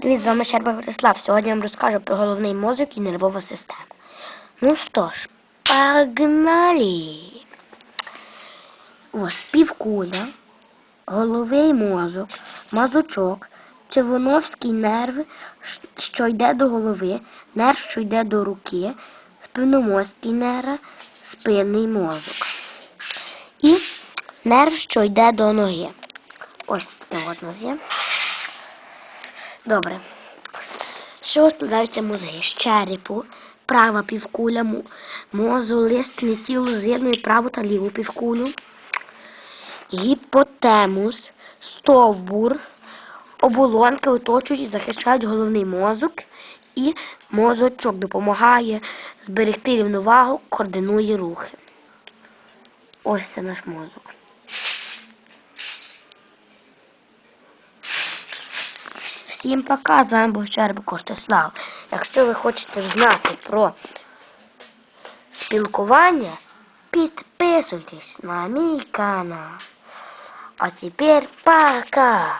Привіт, з вами Щерба Борислав. Сьогодні я вам розкажу про головний мозок і нервову систему. Ну що ж, погнали! Ось півкуля, головний мозок, мозочок, червоновський нерв, що йде до голови, нерв, що йде до руки, спинномозький нерв, спинний мозок. І нерв, що йде до ноги. Ось от ноги. Добре. Що складаються мозги? З черепу, права півкуля, мозу, листне тіло з'єднує праву та ліву півкулю, гіпотемус, стовбур, оболонки оточують і захищають головний мозок, і мозочок допомагає зберегти рівновагу, координує рухи. Ось це наш мозок. Всім пока, з вами був Щерба Костислав. Якщо ви хочете знати про спілкування, підписуйтесь на мій канал. А тепер Пока.